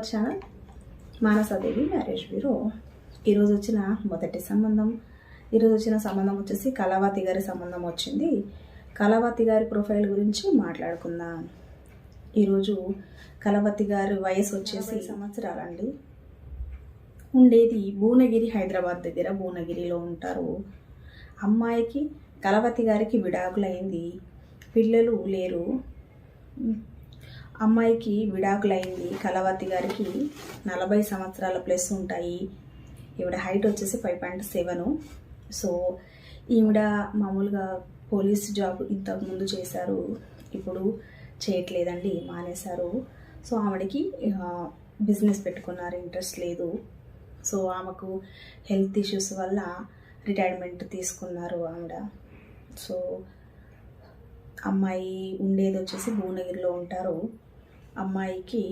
Channel Manasa Devi marriage bureau ఈరోజు వచ్చిన మొదటి సంబంధం. ఈరోజు వచ్చిన సంబంధం వచ్చేసి కళావతి గారి సంబంధం వచ్చింది. కళావతి గారి ప్రొఫైల్ గురించి మాట్లాడుకుందాం. ఈరోజు కళావతి గారి వయసు వచ్చేసి సంవత్సరాలండి. ఉండేది భువనగిరి హైదరాబాద్ దగ్గర. భువనగిరిలో ఉంటారు. అమ్మాయికి కళావతి గారికి విడాకులైంది. పిల్లలు లేరు. అమ్మాయికి విడాకులైంది. కళావతి గారికి నలభై సంవత్సరాల ప్లస్ ఉంటాయి. ఈవిడ హైట్ వచ్చేసి ఫైవ్ పాయింట్ సెవెను. సో ఈవిడ మామూలుగా పోలీస్ జాబ్ ఇంతకుముందు చేశారు. ఇప్పుడు చేయట్లేదండి మానేశారు. సో ఆవిడకి బిజినెస్ పెట్టుకున్నారు ఇంట్రెస్ట్ లేదు. సో ఆమెకు హెల్త్ ఇష్యూస్ వల్ల రిటైర్మెంట్ తీసుకున్నారు ఆవిడ. సో అమ్మాయి ఉండేది వచ్చేసి భువనగిరిలో ఉంటారు. అమ్మాయికి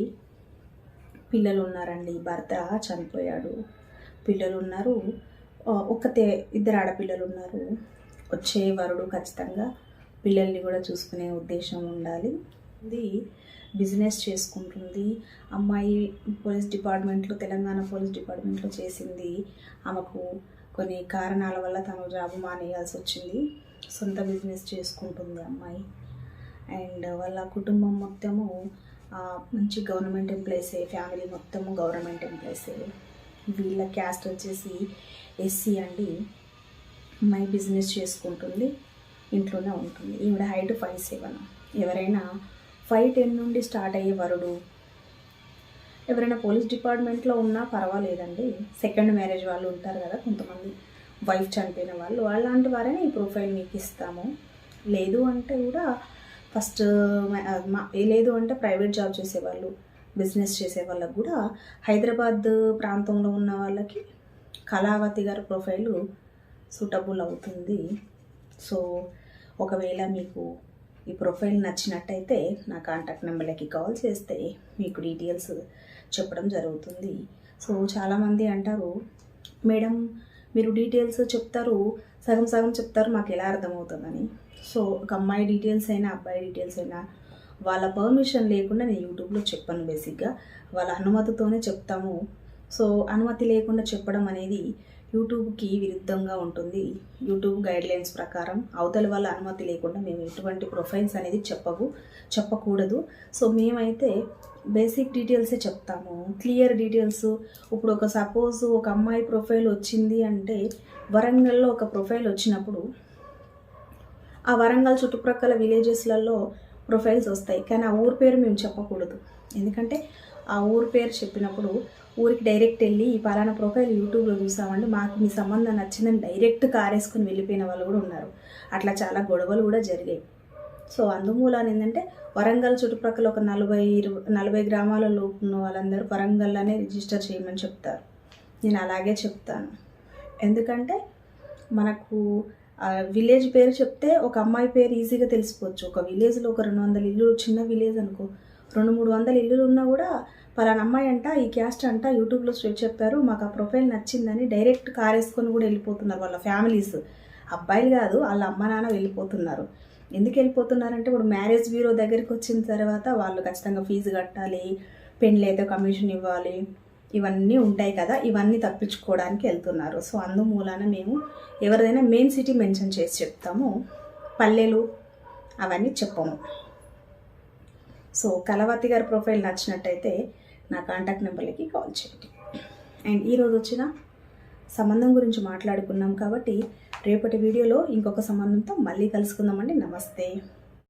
పిల్లలు ఉన్నారండి భర్త చనిపోయాడు. పిల్లలు ఉన్నారు ఒకతే ఒక్కతే ఇద్దరు ఆడపిల్లలు ఉన్నారు వచ్చే వరుడు ఖచ్చితంగా పిల్లల్ని కూడా చూసుకునే ఉద్దేశం ఉండాలి. ఇది బిజినెస్ చేసుకుంటుంది. అమ్మాయి పోలీస్ డిపార్ట్మెంట్లో తెలంగాణ పోలీస్ డిపార్ట్మెంట్లో చేసింది. ఆమెకు కొన్ని కారణాల వల్ల తను జాబ్ మానేయాల్సి వచ్చింది. సొంత బిజినెస్ చేసుకుంటుంది అమ్మాయి. అండ్ వాళ్ళ కుటుంబం మొత్తము మంచి గవర్నమెంట్ ఎంప్లాయీసే ఫ్యామిలీ మొత్తము గవర్నమెంట్ ఎంప్లాయీసే వీళ్ళ క్యాస్ట్ వచ్చేసి ఎస్సీ అండి. మై బిజినెస్ చేసుకుంటుంది ఇంట్లోనే ఉంటుంది. ఈవిడ హైట్ ఫైవ్ సెవెన్. ఎవరైనా ఫైవ్ టెన్ నుండి స్టార్ట్ అయ్యే వరుడు ఎవరైనా పోలీస్ డిపార్ట్మెంట్లో ఉన్నా పర్వాలేదండి. సెకండ్ మ్యారేజ్ వాళ్ళు ఉంటారు కదా కొంతమంది వైఫ్ చనిపోయిన వాళ్ళు అలాంటి వారైనా ఈ ప్రొఫైల్ మీకు ఇస్తాము. లేదు అంటే కూడా ఫస్ట్ లేదు అంటే ప్రైవేట్ జాబ్ చేసేవాళ్ళు బిజినెస్ చేసే వాళ్ళకు కూడా హైదరాబాద్ ప్రాంతంలో ఉన్న వాళ్ళకి కళావతి గారి ప్రొఫైలు సూటబుల్ అవుతుంది. సో ఒకవేళ మీకు ఈ ప్రొఫైల్ నచ్చినట్టయితే నా కాంటాక్ట్ నెంబర్లకి కాల్ చేస్తే మీకు డీటెయిల్స్ చెప్పడం జరుగుతుంది. సో చాలామంది అంటారు మేడం మీరు డీటెయిల్స్ చెప్తారు సగం సగం చెప్తారు మాకు ఎలా అర్థమవుతుందని. సో ఒక అమ్మాయి డీటెయిల్స్ అయినా అబ్బాయి డీటెయిల్స్ అయినా వాళ్ళ పర్మిషన్ లేకుండా నేను యూట్యూబ్లో చెప్పాను బేసిక్గా వాళ్ళ అనుమతితోనే చెప్తాము. సో అనుమతి లేకుండా చెప్పడం అనేది యూట్యూబ్కి విరుద్ధంగా ఉంటుంది. యూట్యూబ్ గైడ్లైన్స్ ప్రకారం అవతల వాళ్ళ అనుమతి లేకుండా మేము ఎటువంటి ప్రొఫైల్స్ అనేది చెప్పవు చెప్పకూడదు. సో మేమైతే బేసిక్ డీటెయిల్సే చెప్తాము. Clear details. ఇప్పుడు ఒక సపోజ్ ఒక అమ్మాయి ప్రొఫైల్ వచ్చింది అంటే వరంగల్లో ఒక ప్రొఫైల్ వచ్చినప్పుడు ఆ వరంగల్ చుట్టుప్రక్కల విలేజెస్లలో ప్రొఫైల్స్ వస్తాయి. కానీ ఆ ఊరి పేరు మేము చెప్పకూడదు. ఎందుకంటే ఆ ఊరి పేరు చెప్పినప్పుడు ఊరికి డైరెక్ట్ వెళ్ళి ఈ పలానా ప్రొఫైల్ యూట్యూబ్లో చూసామండి మాకు మీ సంబంధం నచ్చిందని డైరెక్ట్ కారేసుకుని వెళ్ళిపోయిన వాళ్ళు కూడా ఉన్నారు. అట్లా చాలా గొడవలు కూడా జరిగాయి. సో అందుమూలాన ఏంటంటే వరంగల్ చుట్టుప్రక్కల ఒక నలభై ఇరవై నలభై గ్రామాలలో ఉన్న వాళ్ళందరూ వరంగల్లోనే రిజిస్టర్ చేయమని చెప్తారు. నేను అలాగే చెప్తాను. ఎందుకంటే మనకు విలేజ్ పేరు చెప్తే ఒక అమ్మాయి పేరు ఈజీగా తెలిసిపోవచ్చు. ఒక విలేజ్లో ఒక రెండు వందల ఇల్లు చిన్న విలేజ్ అనుకో రెండు మూడు వందల ఇల్లులు ఉన్నా కూడా పలానా అమ్మాయి అంట ఈ క్యాస్ట్ అంట యూట్యూబ్లో స్ట్రేట్ చెప్పారు మాకు ఆ ప్రొఫైల్ నచ్చిందని డైరెక్ట్ కార్ వేసుకొని కూడా వెళ్ళిపోతున్నారు వాళ్ళ ఫ్యామిలీస్. అబ్బాయిలు కాదు వాళ్ళ అమ్మ నాన్న వెళ్ళిపోతున్నారు. ఎందుకు వెళ్ళిపోతున్నారంటే ఇప్పుడు మ్యారేజ్ బ్యూరో దగ్గరికి వచ్చిన తర్వాత వాళ్ళు ఖచ్చితంగా ఫీజు కట్టాలి పెళ్ళి అయితే కమిషన్ ఇవ్వాలి ఇవన్నీ ఉంటాయి కదా ఇవన్నీ తప్పించుకోవడానికి వెళ్తున్నారు. సో అందుమూలాన మేము ఎవరిదైనా మెయిన్ సిటీ మెన్షన్ చేసి చెప్తాము పల్లెలు అవన్నీ చెప్పము. సో కలవతి గారి ప్రొఫైల్ నచ్చినట్టయితే నా కాంటాక్ట్ నెంబర్లకి కాల్ చేయండి. అండ్ ఈరోజు వచ్చిన సంబంధం గురించి మాట్లాడుకున్నాం కాబట్టి రేపటి వీడియోలో ఇంకొక సంబంధంతో మళ్ళీ కలుసుకుందామండి. నమస్తే.